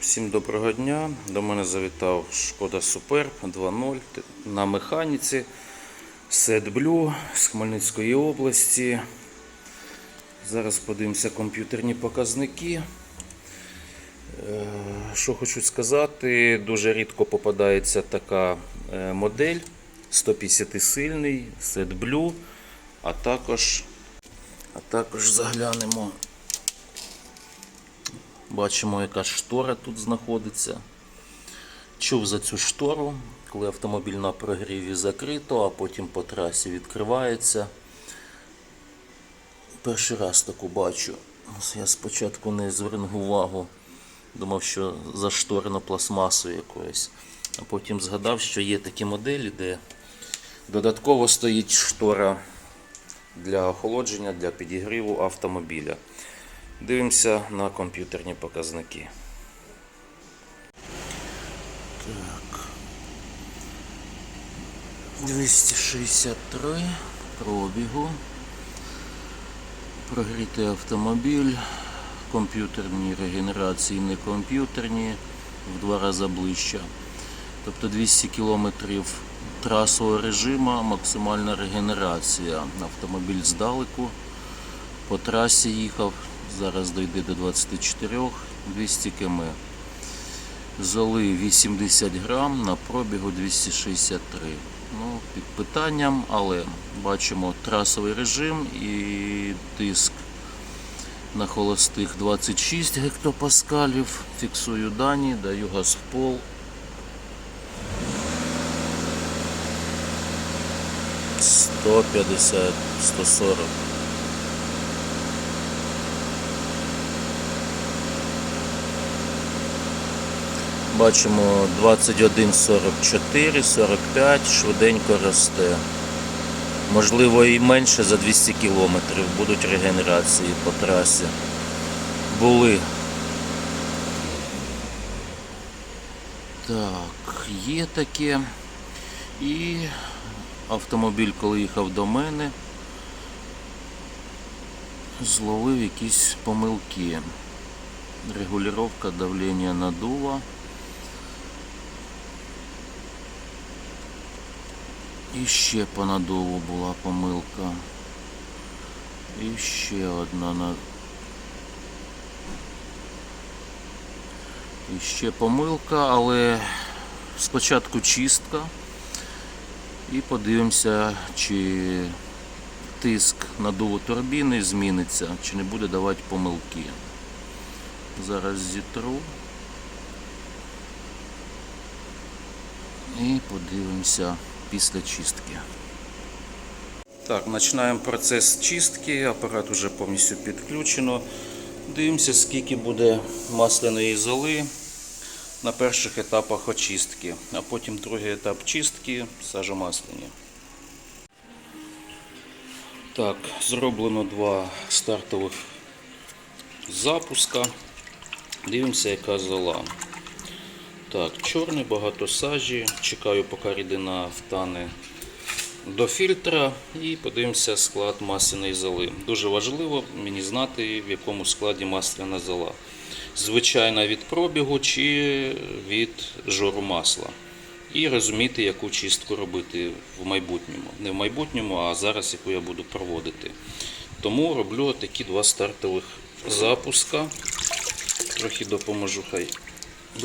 Всім доброго дня. До мене завітав Шкода Суперб 2.0 на механіці Blue з Хмельницької області. Зараз подивимося комп'ютерні показники. Е, Що хочу сказати, дуже рідко попадається така е, модель 150 сильний Set Blue, а також, а також заглянемо Бачимо, яка штора тут знаходиться. Чув за цю штору, коли автомобіль на прогріві закрито, а потім по трасі відкривається. Перший раз таку бачу. Я спочатку не звернув увагу, думав, що зашторено пластмасою якоюсь. А потім згадав, що є такі моделі, де додатково стоїть штора для охолодження, для підігріву автомобіля. Дивимося на комп'ютерні показники. Так. 263 пробігу. Прогрітий автомобіль. Комп'ютерні регенерації не комп'ютерні, в два рази ближче. Тобто 200 км трасового режиму, максимальна регенерація. Автомобіль здалеку по трасі їхав, зараз дойде до 24 200 км. Золи 80 грам на пробігу 263. Ну, під питанням, але бачимо трасовий режим і тиск на холостих 26 гектопаскалів. Фіксую дані, даю газ в пол. 150, 140. Бачимо 21, 44, 45, швиденько росте. Можливо і менше за 200 кілометрів будуть регенерації по трасі. Були. Так, є таке. І автомобіль, коли їхав до мене, зловив якісь помилки. Регулировка давлення надува. І ще по надуву була помилка. І ще одна на. І ще помилка, але спочатку чистка. І подивимося, чи тиск надуву турбіни зміниться, чи не буде давати помилки. Зараз зітру. І подивимося після чистки. Так, починаємо процес чистки. Апарат вже повністю підключено. Дивимося, скільки буде масляної золи на перших етапах очистки, а потім другий етап чистки сажомасляні. Так, зроблено два стартових запуска. Дивимося, яка зола. Так, чорний, багато сажі. Чекаю, поки рідина втане до фільтра і подивимося склад масляної золи. Дуже важливо мені знати, в якому складі масляна зола. Звичайна від пробігу чи від жору масла. І розуміти, яку чистку робити в майбутньому. Не в майбутньому, а зараз яку я буду проводити. Тому роблю такі два стартових запуска. Трохи допоможу, хай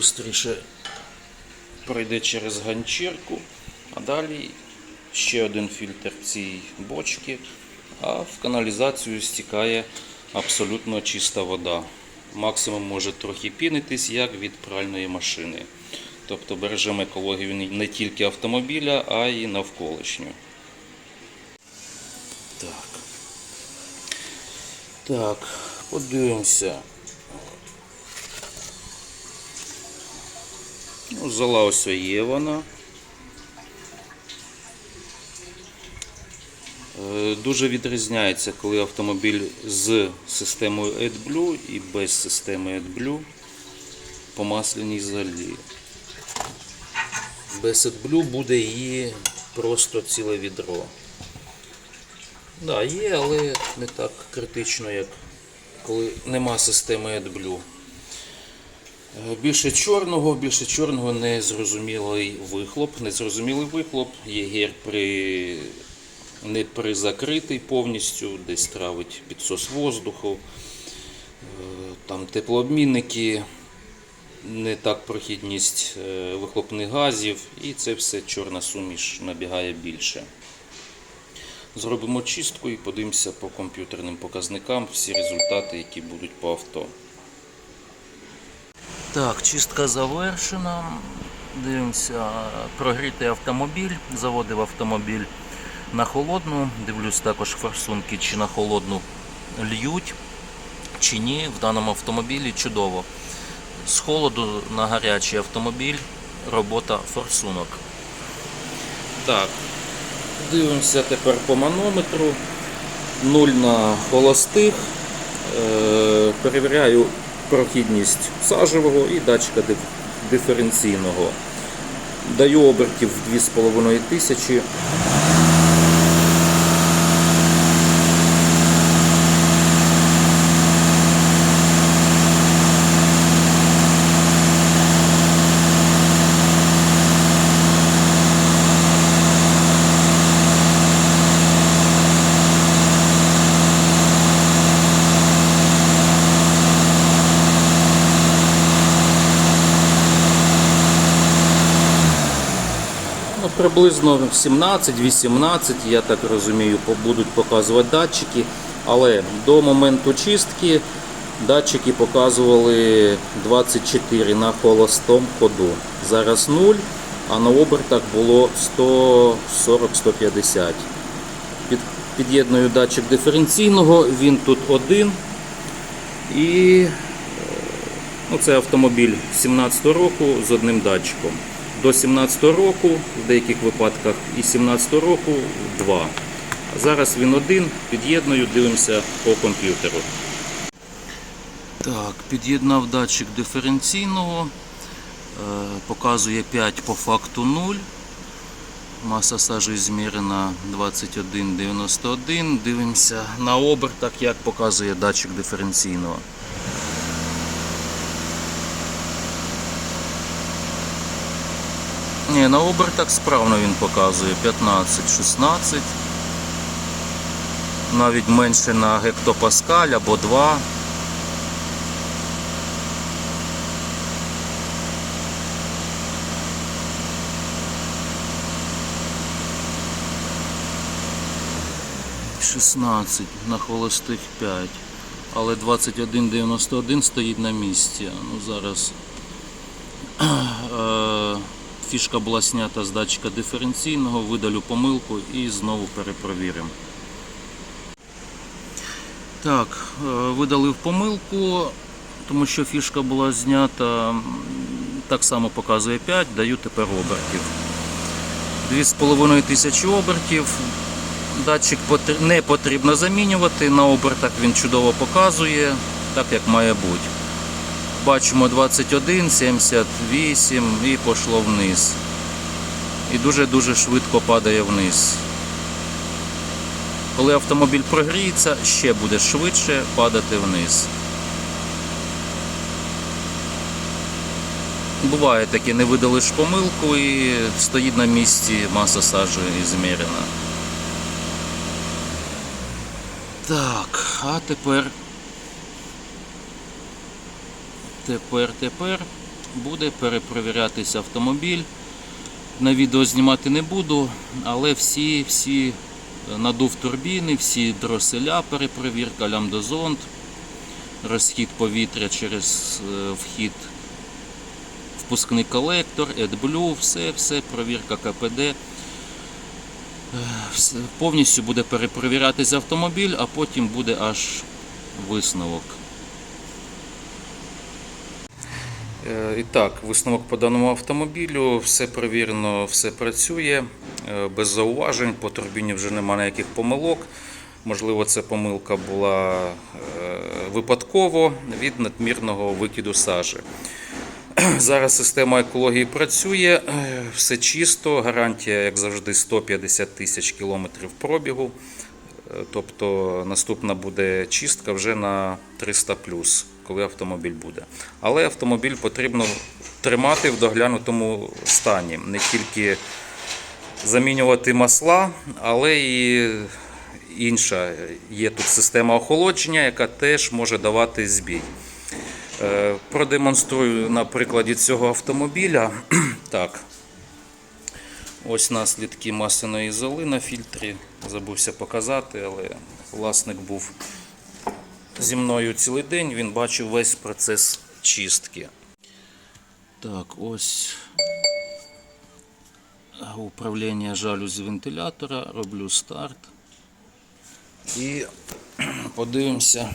швидше пройде через ганчірку, а далі ще один фільтр цій бочці, а в каналізацію стікає абсолютно чиста вода. Максимум може трохи пінитись, як від пральної машини. Тобто бережемо екологію не тільки автомобіля, а й навколишню. Так. Так, подивимося. Ну, ось є вона. Е, Дуже відрізняється, коли автомобіль з системою AdBlue і без системи AdBlue по масляній золі. Без AdBlue буде її просто ціле відро. Да, є, але не так критично, як коли нема системи AdBlue. Е, Більше чорного, більше чорного незрозумілий вихлоп. Незрозумілий вихлоп. Єгер при не призакритий повністю, десь травить підсос воздуху. Е, Там теплообмінники, не так прохідність е, вихлопних газів, і це все чорна суміш набігає більше. Зробимо чистку і подивимося по комп'ютерним показникам всі результати, які будуть по авто. Так, чистка завершена. Дивимося, прогрітий автомобіль. Заводив автомобіль на холодну. Дивлюсь також форсунки, чи на холодну льють, чи ні. В даному автомобілі чудово. З холоду на гарячий автомобіль робота форсунок. Так, дивимося тепер по манометру. 0 на холостих. Е, перевіряю прохідність сажевого і датчика диференційного. Даю обертів 2500. Приблизно 17-18, я так розумію, будуть показувати датчики. Але до моменту чистки датчики показували 24 на холостому ходу. Зараз 0, а на обертах було 140-150. Під, під'єдную датчик диференційного, він тут один. І е, Ну, це автомобіль 17 року з одним датчиком. До 17 року в деяких випадках і 17 року два. Зараз він один, під'єдную, дивимося по комп'ютеру. Так, під'єднав датчик диференційного, е, показує 5 по факту 0. Маса сажі змірена 21,91. Дивимося на обертах, як показує датчик диференційного. Ні, на обертах справно він показує 15-16. Навіть менше на гектопаскаль або 2. Шістнадцять на холостих 5. Але 21,91 стоїть на місці. Ну, зараз Е, Фішка була знята з датчика диференційного, видалю помилку і знову перепровіримо. Так, е, видалив помилку, тому що фішка була знята. Так само показує 5, даю тепер обертів. 2,5 тисячі обертів. Датчик не потрібно замінювати, на обертах він чудово показує, так як має бути. Бачимо 21, 78 і пішло вниз. І дуже-дуже швидко падає вниз. Коли автомобіль прогріється, ще буде швидше падати вниз. Буває таке, не видалиш помилку і стоїть на місці маса сажі змірена. Так, а тепер Тепер, тепер буде перепровірятися автомобіль. На відео знімати не буду, але всі, всі е, надув турбіни, всі дроселя, перепровірка, лямдозонд, розхід повітря через е, вхід, впускний колектор, AdBlue, все, все, провірка КПД. Е, Повністю буде перепровірятися автомобіль, а потім буде аж висновок. І так, висновок по даному автомобілю. Все перевірено, все працює е, без зауважень. По турбіні вже немає ніяких помилок. Можливо, ця помилка була е, випадково від надмірного викиду сажі. Зараз система екології працює, е, все чисто, гарантія, як завжди, 150 тисяч кілометрів пробігу. Е, Тобто наступна буде чистка вже на 300 коли автомобіль буде. Але автомобіль потрібно тримати в доглянутому стані, не тільки замінювати масла, але і інша є тут система охолодження, яка теж може давати збій. Е, Продемонструю на прикладі цього автомобіля. Так. Ось наслідки масляної золи на фільтрі. Забувся показати, але власник був зі мною цілий день, він бачив весь процес чистки. Так, ось управління жалюзі вентилятора. Роблю старт. І подивимося.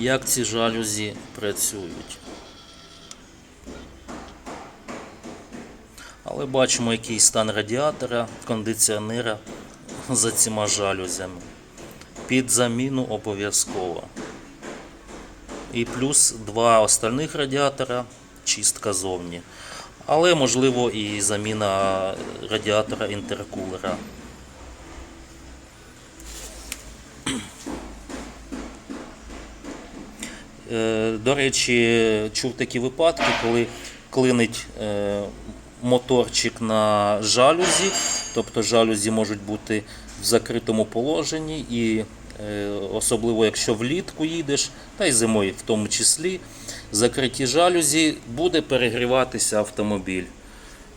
Як ці жалюзі працюють. Але бачимо, який стан радіатора, кондиціонера за цими жалюзями. Під заміну обов'язково. І плюс два остальних радіатора, чистка зовні. Але можливо і заміна радіатора інтеркулера. Е, До речі, чув такі випадки, коли клинить е, моторчик на жалюзі, тобто жалюзі можуть бути в закритому положенні, і е, особливо якщо влітку їдеш, та й зимою в тому числі, закриті жалюзі, буде перегріватися автомобіль.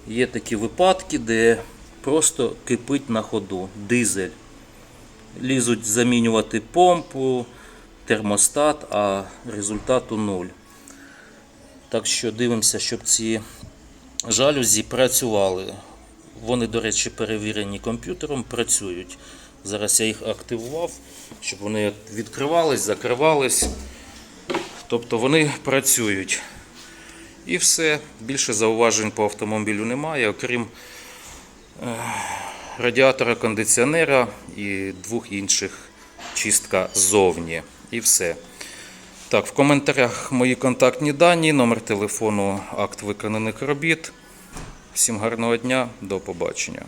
Є такі випадки, де просто кипить на ходу дизель лізуть замінювати помпу, термостат, а результату нуль. Так що дивимося, щоб ці жалюзі працювали. Вони, до речі, перевірені комп'ютером, працюють. Зараз я їх активував, щоб вони відкривались, закривались. Тобто вони працюють. І все. Більше зауважень по автомобілю немає, окрім радіатора кондиціонера і двох інших чистка ззовні. І все. Так, в коментарях мої контактні дані, номер телефону, акт виконаних робіт. Всім гарного дня, до побачення.